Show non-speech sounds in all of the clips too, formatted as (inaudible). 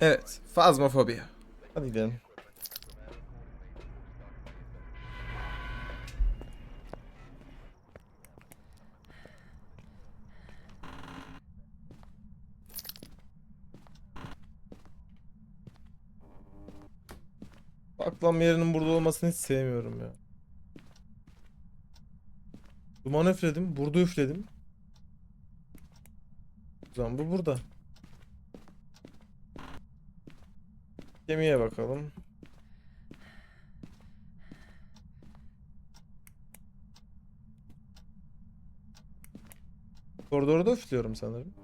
Evet. Fazmafobia. Hadi gidelim. Saklanma yerinin burada olmasını hiç sevmiyorum ya. Duman üfledim, burada üfledim. O zaman bu burada. Gemiye bakalım. Koridorda üflüyorum sanırım.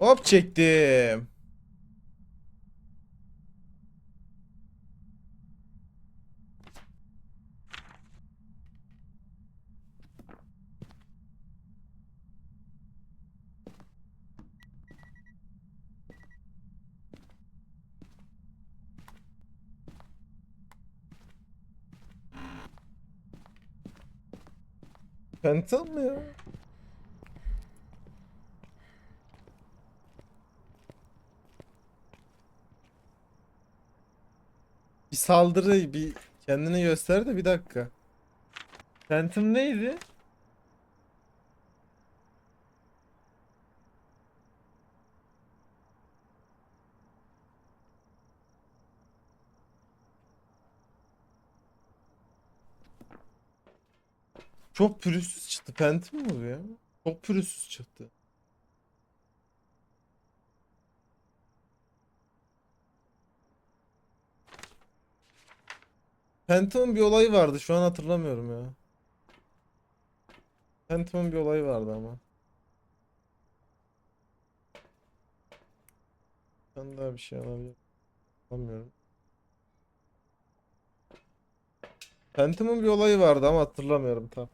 Hop çektim. Phantom mı ya? Bir saldırı bir kendini göster de bir dakika. Phantom neydi? Çok pürüzsüz çıktı. Phantom mu bu ya? Çok pürüzsüz çıktı. Phantom'ın bir olayı vardı. Şu an hatırlamıyorum ya. Phantom'ın bir olayı vardı ama. Ben daha bir şey alabilirim. Anlamıyorum. Phantom'ın bir olayı vardı ama hatırlamıyorum tam.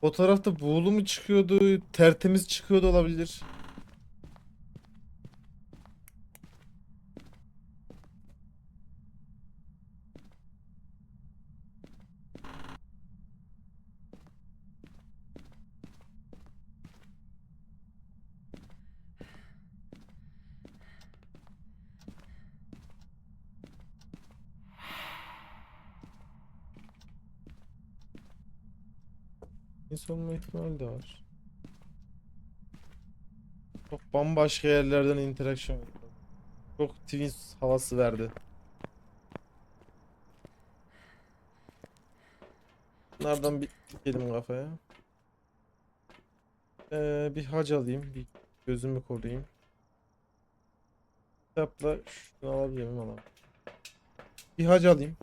Fotoğrafta buğulu mu çıkıyordu, tertemiz çıkıyordu olabilir. İnsan olma ihtimali de var. Çok bambaşka yerlerden interaction. Çok Twins havası verdi. Bunlardan bir dikelim kafaya. Ee, bir hac alayım. Bir gözümü koruyayım. Kitapla şunu alabilir miyim. Bir hac alayım.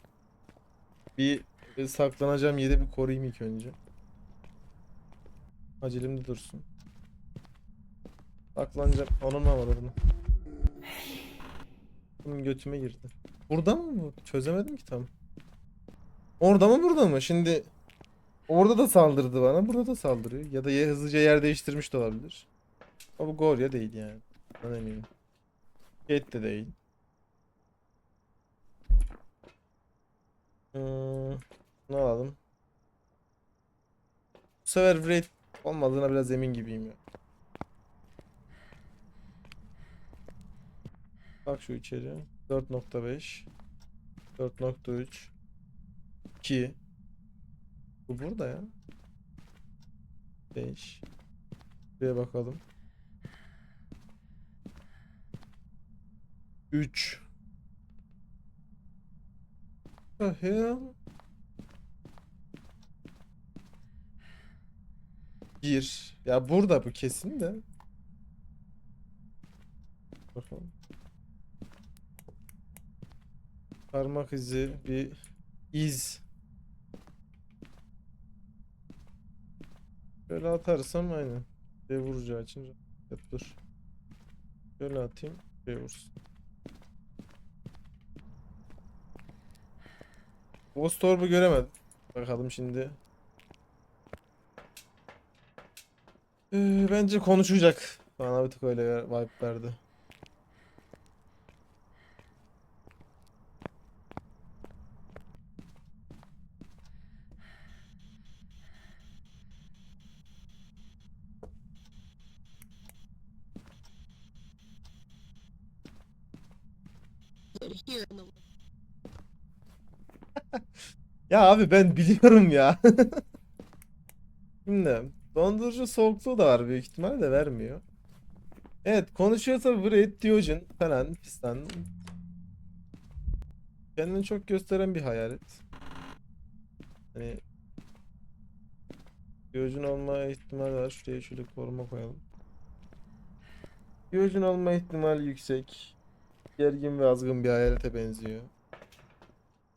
Bir e, saklanacağım yeri bir koruyayım ilk önce. Acelimde dursun. Saklanacağım. Onun var bunu? Bunun götüme girdi. Burada mı bu? Çözemedim ki tam. Orada mı burada mı? Şimdi orada da saldırdı bana. Burada da saldırıyor. Ya da ye- hızlıca yer değiştirmiş de olabilir. Ama bu Gorya değil yani. Eminim. Kate de değil. Hmm, ne alalım? Bu sefer Wraith olmadığına biraz emin gibiyim ya. Bak şu içeri. 4.5 4.3 2 Bu burada ya. 5 Buraya bakalım. 3 The hell? Bir. Ya burada bu kesin de. Bakalım. Parmak izi bir iz. Böyle atarsam aynen. Şey vuracağı için evet, dur. Şöyle atayım. Şey vursun. Ghost Orb'u göremedim. Bakalım şimdi. Ee, bence konuşacak. Bana bir tık öyle vibe verdi. (laughs) Ya abi ben biliyorum ya. (laughs) Şimdi dondurucu soğukluğu da var büyük ihtimalle de vermiyor. Evet konuşuyorsa Braid, Diyojen falan fistan. Kendini çok gösteren bir hayalet. Hani Diyojen olma ihtimali var. Şuraya şöyle koruma koyalım. Diyojen olma ihtimali yüksek. Gergin ve azgın bir hayalete benziyor.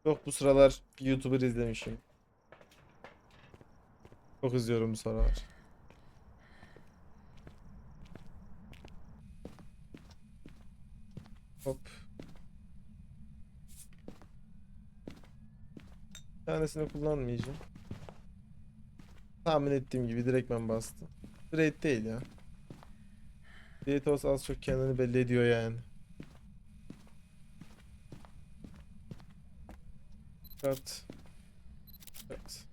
Çok bu sıralar YouTuber izlemişim. Çok izliyorum bu sıralar. Hop. Bir tanesini kullanmayacağım. Tahmin ettiğim gibi direktmen bastı. Raid değil ya. Olsa az çok kendini belli ediyor yani. Kart. Evet.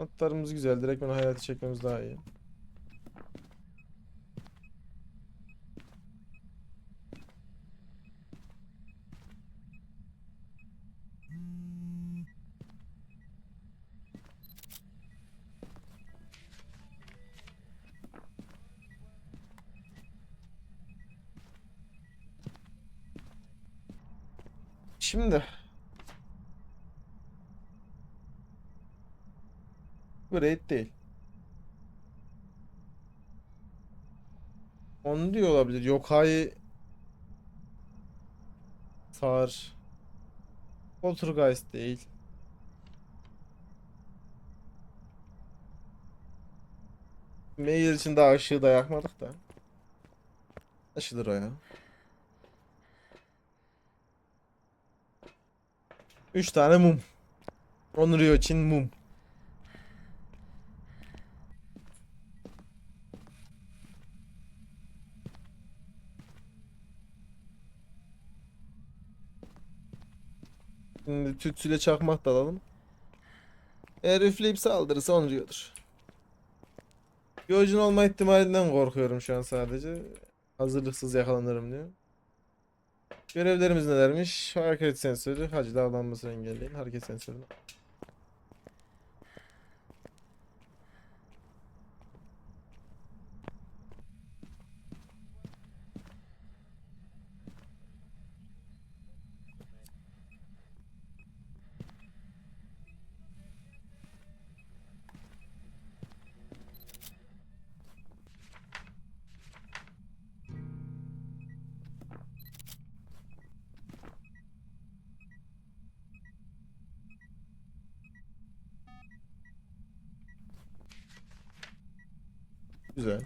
Notlarımız güzel. Direkt ben hayatı çekmemiz daha iyi. Şimdi Bu raid değil. Onu diyor olabilir. Yokai Sar Poltergeist değil. Mail için daha ışığı da yakmadık da. Aşılır o ya. Üç tane mum. Onryo için mum. Şimdi tütsüyle çakmak da alalım. Eğer üfleyip saldırırsa Onryo'dur. Yolcun olma ihtimalinden korkuyorum şu an sadece. Hazırlıksız yakalanırım diyor. Görevlerimiz nelermiş? Hareket sensörü, hacı davranmasını engelleyin. Hareket sensörü. Güzel.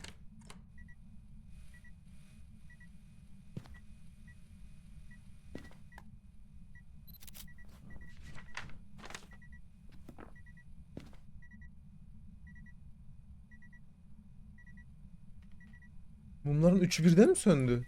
Bunların üçü birden mi söndü?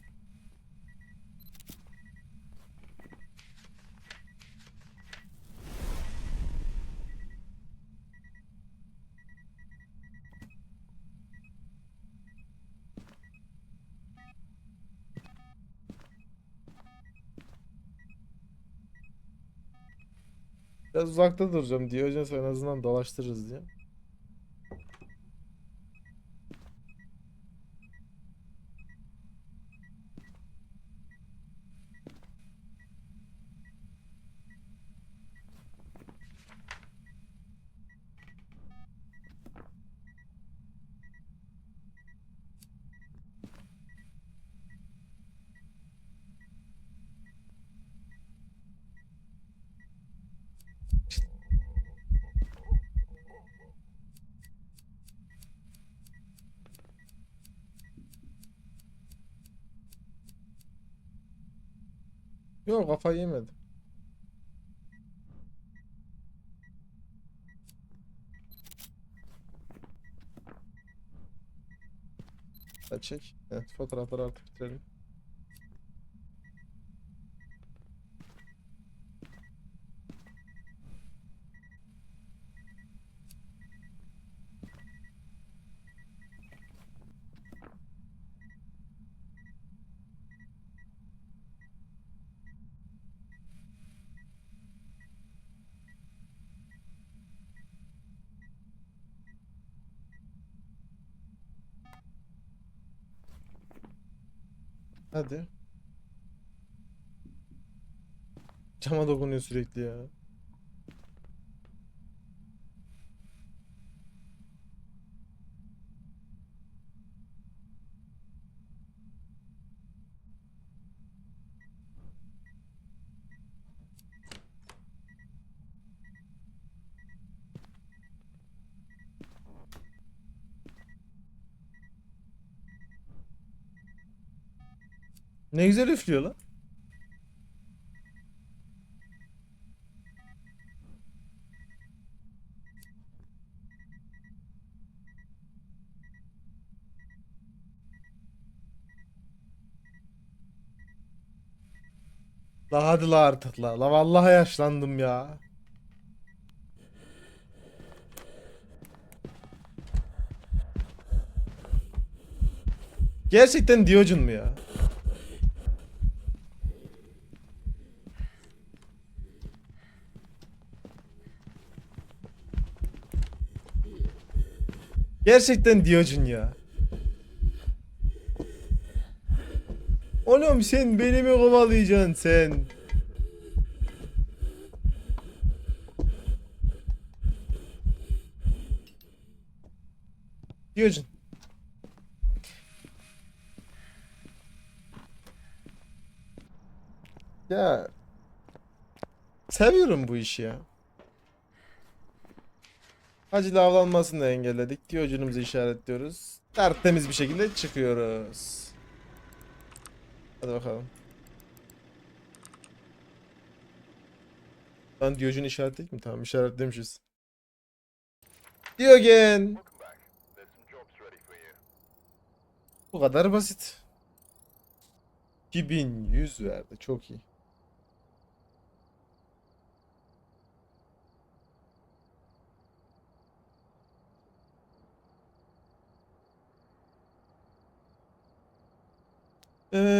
Biraz uzakta duracağım diyor. En azından dolaştırırız diye. Yok kafayı yemedim. Çek. Evet fotoğrafları artık bitirelim. Hadi. Cama dokunuyor sürekli ya. Ne güzel üflüyor lan. La hadi la artık la. La vallahi yaşlandım ya. Gerçekten Diyojen mu ya? Gerçekten Diyojen ya. Oğlum sen beni mi kovalayacaksın sen? Diyojen. Ya seviyorum bu işi ya. Acil avlanmasını da engelledik. Diyojenimizi işaretliyoruz. Tertemiz bir şekilde çıkıyoruz. Hadi bakalım. Lan Diyojen'i işaretledik mi? Tamam işaretlemişiz. Diyogen. Bu kadar basit. 2100 verdi. Çok iyi. Uh...